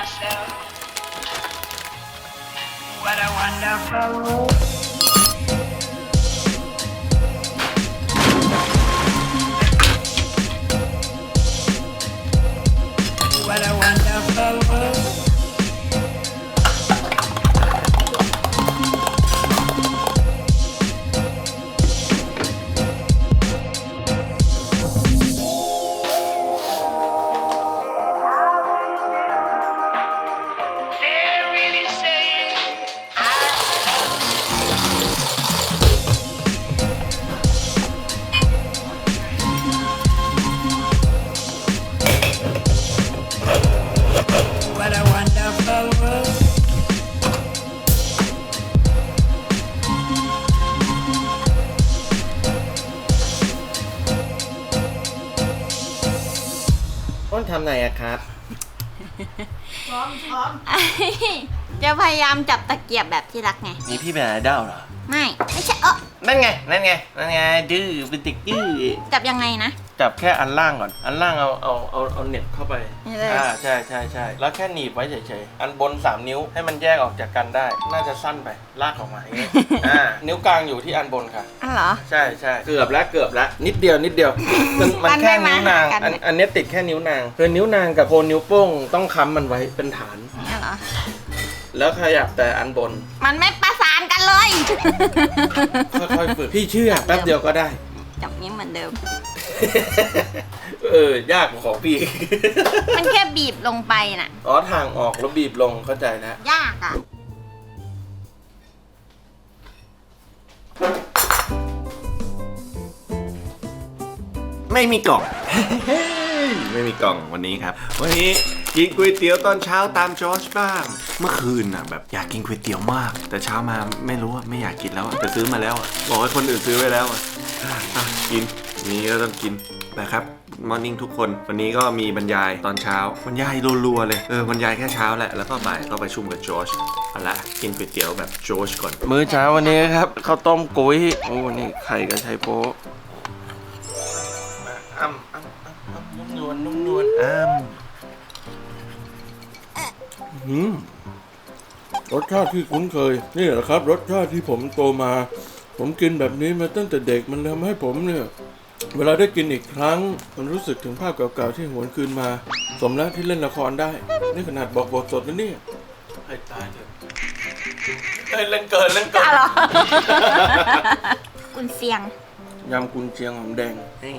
myself. What a wonderful world. ต้นทำไหนอะครับจะพยายามจับตะเกียบแบบที่รักไง มีพี่เป็นไอดอลเหรอ ไม่ ไม่ใช่เออนั่นไง นั่นไง นั่นไง ดื้อ เป็นเด็กดื้อ จับยังไงนะ จับแค่อันล่างก่อน อันล่างเอาเอาเอาเอาเน็ตเข้าไปนี่เลย อ่าใช่ใช่ใช่แล้วแค่หนีบไว้เฉยๆอันบน 3 นิ้วให้มันแยกออกจากกันได้ น่าจะสั้นไปลากออกมาอย่างงี้ อ่านิ้วกลางอยู่ที่อันบนค่ะอ๋อเหรอ ใช่ใช่เกือบแล้วเกือบแล้วนิดเดียวนิดเดียว มันมันมันแค่ไม่นิ้วนางมาหากันอันอันเนี้ยติดแค่นิ้วนางคือนิ้วนางกับโคนนิ้วโป้งต้องค้ำมันไว้เป็นฐานเนี่ยเหรอ แล้วขยับแต่อันบน มันไม่ประสานกันเลย ค่อยๆฝึกพี่เชื่อแป๊บเดียวก็ได้ จับนี้เหมือนเดิม เออ ยากกว่าของพี่ มันแค่บีบลงไปน่ะ อ๋อทางออกแล้วบีบลงเข้าใจแล้ว ยากอะ ไม่มีกล่อง ไม่มีกล่องวันนี้ครับ วันนี้กินก๋วยเตี๋ยวตอนเช้าตามจอร์จบ้าง เมื่อคืนน่ะแบบอยากกินก๋วยเตี๋ยวมาก แต่เช้ามาไม่รู้ว่าไม่อยากกินแล้วอะแต่ซื้อมาแล้วอะบอกให้คนอื่นซื้อไว้แล้วอะอะกิน นี้ก็ต้องกินนะครับมอร์นิ่งทุกคน วันนี้ก็มีบรรยายตอนเช้า บรรยายรัวๆเลย เออ บรรยายแค่เช้าแหละ แล้วก็บ่ายก็ไปชุ่มกับจอร์จเอาละกินก๋วยเตี๋ยวแบบจอร์จก่อน มื้อเช้าวันนี้ครับข้าวต้มกุ้ยโอ้นี่ไข่กับไชโป๊ะมาอ้ำอ้ำอ้ำอ้ำนุ่มนวลนุ่มนวลอ้ำอืมรสชาติที่คุ้นเคย นี่แหละครับ รสชาติที่ผมโตมา ผมกินแบบนี้มาตั้งแต่เด็กมันทำให้ผมเนี่ย เวลาได้กินอีกครั้ง มันรู้สึกถึงภาพเก่าๆที่หวนคืนมา สมแล้วที่เล่นละครได้ นี่ขนาดบอกบทสดนะเนี่ยให้ตายเถอะเฮ้ยเล่นเกินเล่นเกินกุนเสียง ยำกุนเชียงหอมแดงนี่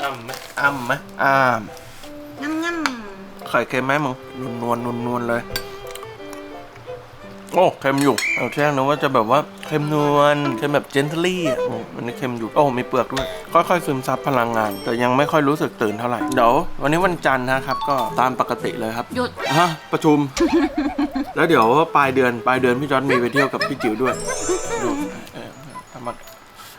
อ้ำไหมอ้ำไหมอ้ามง่ำง่ไข่เค็มไหมมึงนวลนวลนวลนวลเลย โอ้เค็มอยู่เอาแช่งนะว่าจะแบบว่า เค็มนวลเค็มแบบเจนทลี่อะโอ้มันนี่เค็มอยู่โอ้มีเปลือกด้วย ค่อยๆซึมซับพลังงาน แต่ยังไม่ค่อยรู้สึกตื่นเท่าไหร่เดี๋ยววันนี้วันจันทร์นะครับ ก็ตามปกติเลยครับำหยุดฮะประชุม แล้วเดี๋ยวปลายเดือนปลายเดือนพี่จอร์ดมีไปเที่ยวกับพี่จิ๋วด้วยดูเออทำมา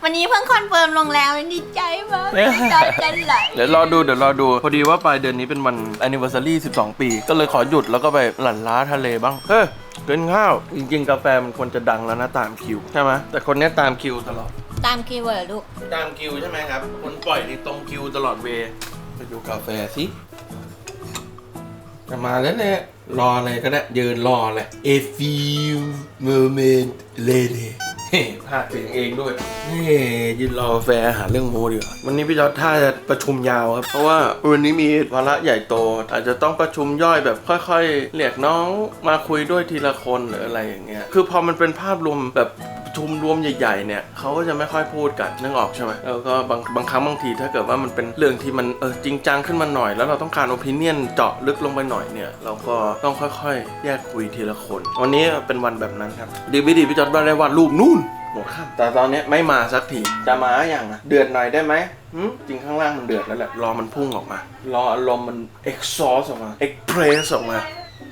วันนี้เพิ่งคอนเฟิร์มลงแล้วดีใจมากเนี่ยใจใจไหลเดี๋ยวรอดูเดี๋ยวรอดู พอดีว่าปลายเดือนนี้เป็นวัน anniversary 12 ปี ก็เลยขอหยุดแล้วก็ไปหลั่นล้าทะเลบ้าง เฮ้ยกินข้าว จริงๆ กาแฟมันควรจะดังแล้วนะตามคิว ใช่ไหมแต่คนเนี้ยตามคิวตลอด ตามคีย์เวิร์ดลูก ตามคิวใช่ไหมครับ คนปล่อยนี่ตรงคิวตลอดเวย์ไปดูกาแฟสิจะมาแล้วเนี่ยรออะไรก็ได้ยืนรอเลย A few moment later เฮ้ พากถึงเองด้วยเฮ้ยืนรอกาแฟหาเรื่องโมดีกว่าวันนี้พี่จอร์ดท่าจะประชุมยาวครับ เพราะว่าวันนี้มีวาระใหญ่โต อาจจะต้องประชุมย่อยแบบค่อย ๆเรียกน้องมาคุยด้วยทีละคนหรืออะไรอย่างเงี้ยคือพอมันเป็นภาพรวมแบบประ ชุมรวมใหญ่ๆเนี่ยเขาก็จะไม่ค่อยพูดกันนึกออกใช่ไหมแล้วก็บางบางครั้งบางทีถ้าเกิดว่ามันเป็นเรื่องที่มันเออจริงจังขึ้นมาหน่อย แล้วเราต้องการโอปิเนียนเจาะลึกลงไปหน่อยเนี่ยเราก็ต้องค่อยๆ แยกคุยทีละคน วันนี้เป็นวันแบบนั้นครับดีวิดีพี่จอดว่าได้วาดรูปนู่นหัวข้ามแต่ตอนนี้ไม่มาสักทีจะมาอย่างนะเดือดหน่อยได้ไหมหืมจริงข้างล่างมันเดือดแล้วแหละรอมันพุ่งออกมารออารมณ์มันเอ็กซอสออกมาเอ็กเพรสออกมา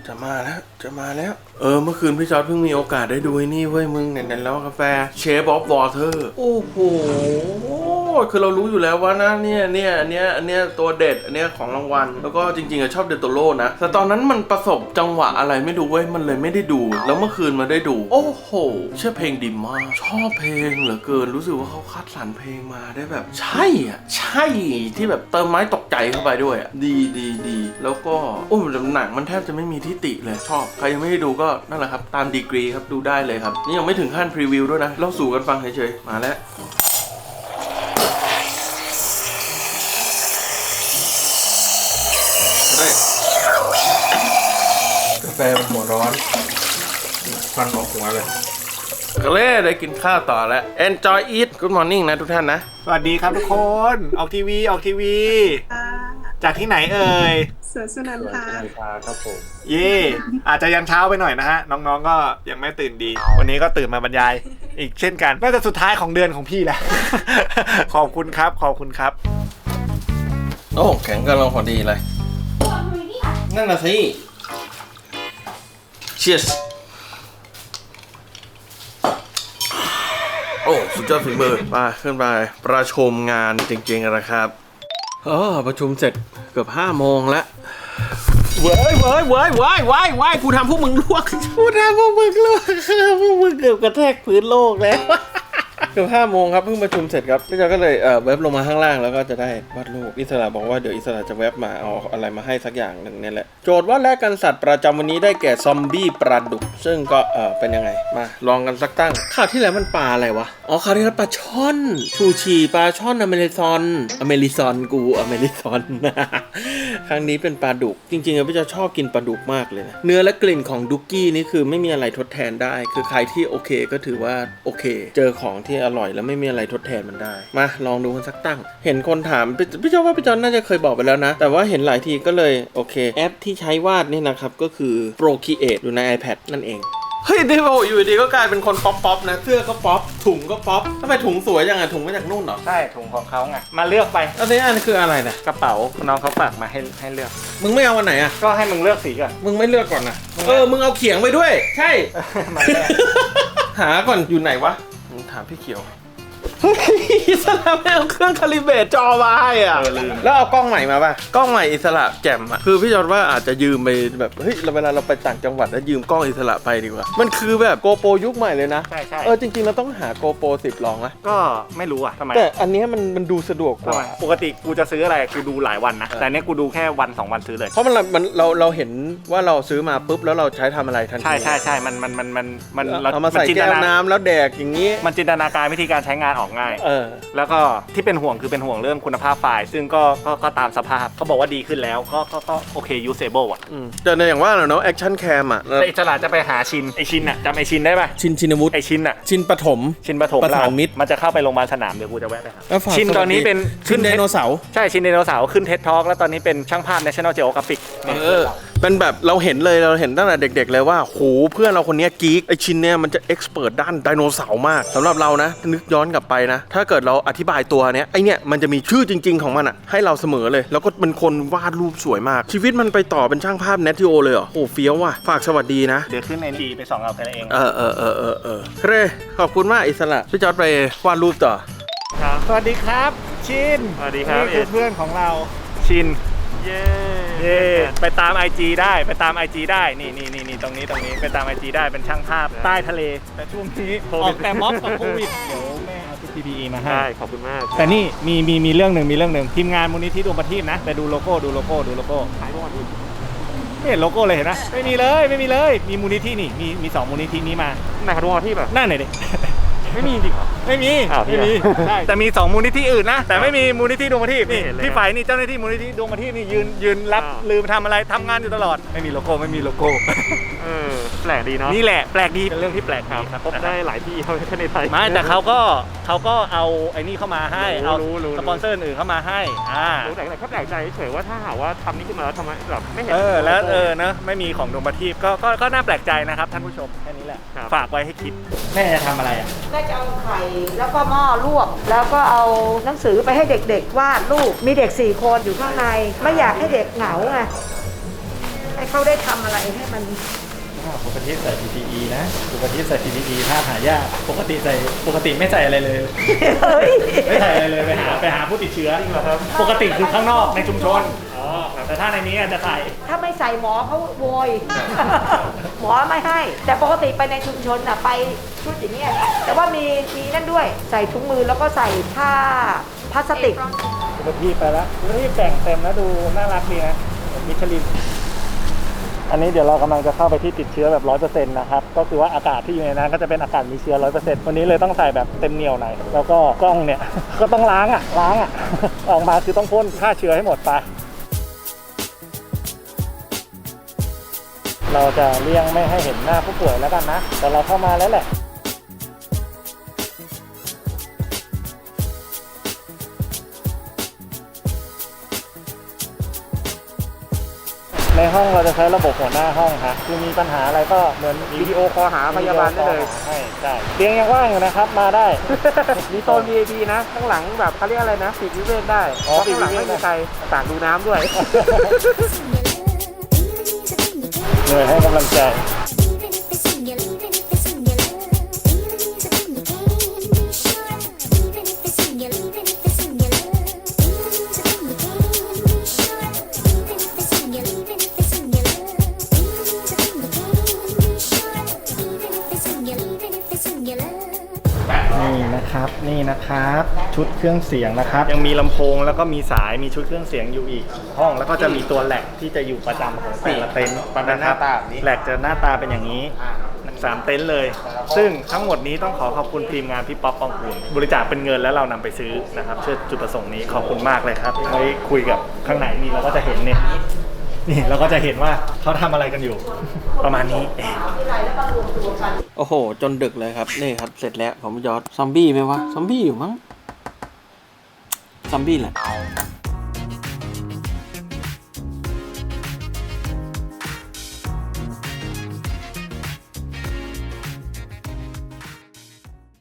จะมาแล้ว จะมาแล้ว เออ เมื่อคืนพี่จอร์ดเพิ่งมีโอกาสได้ดูไอ้นี่เว้ยมึงเนี่ยแล้วกาแฟเชฟออฟวอเตอร์ โอ้โห คือเรารู้อยู่แล้วว่านะเนี่ยเนี่ยอันเนี้ยอันเนี้ยตัวเด็ดอันเนี้ยของรางวัล แล้วก็จริงๆอะชอบเดโตโร่นะ แต่ตอนนั้นมันประสบจังหวะอะไรไม่รู้เว้ยมันเลยไม่ได้ดู แล้วเมื่อคืนมาได้ดู โอ้โห เชื่อเพลงดีมาก ชอบเพลงเหลือเกินรู้สึกว่าเขาคัดสรรเพลงมาได้แบบ ใช่อะใช่ที่แบบเติมไม้ตกใจเข้าไปด้วยอะดีดีดีแล้วก็โอ้แต่หนังมันแทบจะไม่มีที่ติเลยชอบใครยังไม่ได้ดูก็นั่นแหละครับ ตามดีกรีครับดูได้เลยครับ นี่ยังไม่ถึงขั้นพรีวิวด้วยนะเราสู่กันฟังเฉยๆมาแล้ว แฟมันหัวร้อนควันออกหัวเลยก็เลยได้กินข้าวต่อแล้ว enjoy eat good morning นะทุกท่านนะ สวัสดีครับทุกคน ออกทีวีออกทีวีจากที่ไหนเอ่ยสวนสุนันทาเย่อาจจะยังเช้าไปหน่อยนะฮะ น้องๆก็ยังไม่ตื่นดี วันนี้ก็ตื่นมาบรรยาย อีกเช่นกันน่าจะสุดท้ายของเดือนของพี่แหละ ขอบคุณครับ ขอบคุณครับ โอ้ แข็งกำลังพอดีเลย นั่นน่ะสิ cheers โอ้ สุดยอดฝีมือไปขึ้นไป ประชุมงานจริงๆนะครับเออประชุมเสร็จเกือบ5โมงแล้วเว้ยเว้ยเว้ยเว้ยเว้ยเว้ยกูทำพวกมึงลวกกูทำพวกมึงลวกพวกมึงเกือบกระแทกพื้นโลกแล้ว เกือบห้าโมงครับเพิ่งประชุมเสร็จครับพี่จอยก็เลยเอ่อเว็บลงมาข้างล่างแล้วก็จะได้วาดรูปอิสระบอกว่าเดี๋ยวอิสระจะเว็บมาเอาอะไรมาให้สักอย่างหนึ่งเนี่ยแหละโจทย์ว่าแลกกันสัตว์ประจำวันนี้ได้แก่ซอมบี้ปลาดุกซึ่งก็เออเป็นยังไงมาลองกันสักตั้งข่าวที่แล้วมันปลาอะไรวะอ๋อข่าวที่แล้วปลาช่อนชูชีปลาช่อนอเมริซอนอเมริซอนกูอเมริซอนครั้งนี้เป็นปลาดุกจริงๆพี่จะชอบกินปลาดุกมากเลยนะเนื้อและกลิ่นของดุกกี้นี่คือไม่มีอะไรทดแทนได้ คือใครที่โอเคก็ถือว่าโอเค เจอของที่อร่อยแล้วไม่มีอะไรทดแทนมันได้ มาลองดูกันสักตั้ง เห็นคนถามพี่พี่จอว่าพี่จอนน่าจะเคยบอกไปแล้วนะ แต่ว่าเห็นหลายทีก็เลยโอเค แอปที่ใช้วาดนี่นะครับก็คือ Procreate อยู่ใน iPad นั่นเองเฮ้ยดิโออยู่ดีก็กลายเป็นคนป๊อปป๊อปนะเสื้อก็ป๊อปถุงก็ป๊อปทำไมถุงสวยจังอะถุงมาจากนู่นเหรอใช่ถุงของเขาไงมาเลือกไปอันนี้อันคืออะไรนะกระเป๋าน้องเขาฝากมาให้ให้เลือก มึงไม่เอาอันไหนอะก็ให้มึงเลือกสีก่อนมึงไม่เลือกก่อนนะเออมึงเอาเขียงไปด้วย ใช่มาแรกหาก่อนอยู่ไหนวะมึง ถามพี่เขียว อิสระไม่เอาเครื่องคาลิเบรตจอมาให้อะ เออลืม แล้วเอากล้องใหม่มาป่ะ กล้องใหม่อิสระแจ่มอะ คือพี่จอดว่าอาจจะยืมไปแบบ เฮ้ยเราเวลาเราไปต่างจังหวัดแล้วยืมกล้องอิสระไปดีกว่า มันคือแบบโกโปรยุคใหม่เลยนะ ใช่ใช่เออจริงๆเราต้องหาโกโปร10ลองนะ ก็ไม่รู้อะทำไมแต่อันเนี้ยมันมันดูสะดวกกทำไมว่า ปกติกูจะซื้ออะไรกูดูหลายวันนะเออแต่เนี้ยกูดูแค่วันสองวันซื้อเลย เพราะมันมันเราเราเห็นว่าเราซื้อมาปุ๊บแล้วเราใช้ทำอะไรทันทีใช่ใช่ใช่มันมันมันมันมันเอามาใส่จินแก้ตวนาน้ำแล้วแดกอย่างนี้ มันจินตนาการวิธีการใช้งานออกง่าย เออ แล้วก็ที่เป็นห่วงคือเป็นห่วงเรื่องคุณภาพไฟล์ ซึ่งก็ก็ก็ตามสภาพเขาบอกว่าดีขึ้นแล้วก็ก็ก็โอเค usable อะอืมแต่ในอย่างว่าแหละเนาะแอคชั่นแคมอะแต่อิสระจะไปหาชินไอชินอะจำไอชินได้ป่ะชินชินวุฒิไอชินอะ ชินปฐม ชินปฐมประสานเรมิตร มันจะเข้าไปโรงพยาบาลสนามเดี๋ยวกูจะแวะไปหาแล้วฝากชินตอนนี้เป็นชินไดโนเสาร์ ใช่ชินไดโนเสาร์ขึ้นเท็ดทอกแล้วตอนนี้เป็นช่างภาพ National Geographic เนี่ยเออ เป็นแบบเราเห็นเลยเราเห็นตั้งแต่เด็ก ๆ เลยว่าโหเพื่อนเราคนเนี้ยกีกไอชินเนี่ยมันจะเอ็กซ์เพรสด้านไดโนเสาร์มากสำหรับเรานะ นึกย้อนกลับไปนะ ถ้าเกิดเราอธิบายตัวเนี้ยไอเนี่ยมันจะมีชื่อจริง ๆ ของมันอะให้เราเสมอเลย แล้วก็เป็นคนวาดรูปสวยมาก ชีวิตมันไปต่อเป็นช่างภาพเนทิโอเลยเหรอโอ้เฟี้ยวว่ะฝากสวัสดีนะเดี๋ยวขึ้นในดีไปสองเอากันเองเออเออเออเออเออเร่ขอบคุณมากอิสระพี่จอร์ดไปวาดรูปต่อสวัสดีครับ ชินสวัสดีครับนี่คือเพื่อนของเราชินเย้ เย่ไปตาม IG ได้ไปตาม IG ได้นี่นี่นี่นี่ตรงนี้ตรงนี้ไปตาม IG ได้เป็นช่างภาพใต้ทะเล แต่ช่วงนี้โคอวิอดกแต่ม็อบกับโควิดเดี๋ยวแม่เอาชุด PPE มาให้ ใช่ขอบคุณมากแต่นี่มีมีมีเรื่องหนึ่งมีเรื่องหนึ่งทีมงานมูลนิธิดวงประทีปนะ แต่ดูโลโก้ดูโลโก้ดูโลโก้ขายบอลอีกไม่เห็นโลโก้เลยเห็นนะไม่มีเลยไม่มีเลยมีมูลนิธินี่มีมีสองมูลนิธินี้มาไหนขอดูบอลที่แบบ หน้าไหนอยดิ ไม่มีจริงเหรอ ไม่มี อ้าวไม่มีเหี้ยใช่ แต่มีสองมูลนิธิอื่นนะ แต่ไม่มีมูลนิธิดวงประทีปนี่ไม่เห็นเลยพี่ฝ่ายนี่เจ้าหน้าที่มูลนิธิดวงประทีปนี่ยืนยืนรับอ้าวลืมทำอะไรทำงานอยู่ตลอด ไม่มีโลโก้ไม่มีโลโก้ เออแปลกดีเนาะนี่แหละแปลกดีเป็นเรื่องที่แปลกดีครับพบได้หลายที่เขาแค่ในไทย ไม่แต่เขาก็เขาก็เอาไอ้นี่เข้ามาให้รู้เอารู้รู้ สปอนเซอร์อื่นเข้ามาให้อ่ารู้แต่แต่แค่แปลกใจเฉยๆว่าถ้าหากว่าทำนี่ขึ้นมาแล้วทำไมแบบไม่เห็น เออแล้วโโก้เออเนอะไม่มีของดวงประทีปก็ก็ก็น่าแปลกใจนะครับท่านผู้ชมแค่นี้แหละครับ ฝากไว้ให้คิด แม่จะทำอะไรอะ ก็จะเอาไข่แล้วก็หม้อลวก แล้วก็เอาหนังสือไปให้เด็กๆวาดรูปมีเด็กสี่คนอยู่ข้างใน ไม่อยากให้เด็กเหงาไงให้เขาได้ทำอะไรให้มันปกติใส่ PPE นะปกติใส่ PPE ถ้าหายากปกติใส่ปกติไม่ใส่อะไรเลยเฮ้ยไม่ใส่อะไรเลยไปหาไปหาผู้ติดเชื้อจริงเหรอครับ ปกติคือข้างนอกในชุมชนอ๋อ แต่ถ้าในนี้อาจจะใส่ ถ้าไม่ใส่หมอเขาโวย หมอไม่ให้ แต่ปกติไปในชุมชนน่ะไปชุดอย่างเงี้ยแต่ว่ามีมีนั่นด้วยใส่ถุงมือแล้วก็ใส่ผ้าพลาสติกปกติไปแล้วนี่แต่งเต็มแล้วดูน่ารักดีนะมิชลิน อันนี้เดี๋ยวเรากำลังจะเข้าไปที่ติดเชื้อแบบร้อยเปอร์เซ็นต์นะครับ ก็คือว่าอากาศที่อยู่ในนั้นก็จะเป็นอากาศมีเชื้อร้อยเปอร์เซ็นต์วันนี้เลยต้องใส่แบบเต็มเหนียวหน่อย แล้วก็กล้องเนี่ย ก็ต้องล้างอะ ล้างอะ ออกมาคือต้องพ่นฆ่าเชื้อให้หมดไป เราจะเลี่ยงไม่ให้เห็นหน้าผู้ป่วยแล้วกันนะ แต่เราเข้ามาแล้วแหละในห้องเราจะใช้ระบบหัวหน้าห้องครับคือมีปัญหาอะไรก็เหมือนวิดีโอคอหาพยาบาลได้เลยใช่ใช่เตียงยังว่างอยู่นะครับ มาได้ มีโซน VIP นะ ข้างหลังแบบเขาเรียกอะไรนะปีกวิเวกได้อ๋อปีกวิเวกไม่มีใครต่างดูน้ำด้วย เหนื่อยให้กำลังใจ นี่นะครับนี่นะครับ ชุดเครื่องเสียงนะครับ ยังมีลำโพงแล้วก็มีสายมีชุดเครื่องเสียงอยู่อีก ห้องแล้วก็จะมีตัวแหลกที่จะอยู่ประจำของแต่ละเต็นท์นะครับแหลกจะหน้าตาเป็นอย่างนี้สามเต็นท์เลย ซึ่งทั้งหมดนี้ต้องขอขอบคุณทีมงานพี่ป๊อปปองคุณบริจาคเป็นเงินแล้วเรานำไปซื้อนะครับเชื่อจุดประสงค์นี้ขอบคุณมากเลยครับไว้คุยกับข้างในนี่เราก็จะเห็นเนี่ย นี่เราก็จะเห็นว่าเขาทำอะไรกันอยู่ ประมาณนี้เองโอ้โห จนดึกเลยครับ นี่ครับ เสร็จแล้วผมยอดซอมบี้ไหมวะ ซอมบี้อยู่มั้ง ซอมบี้แหละ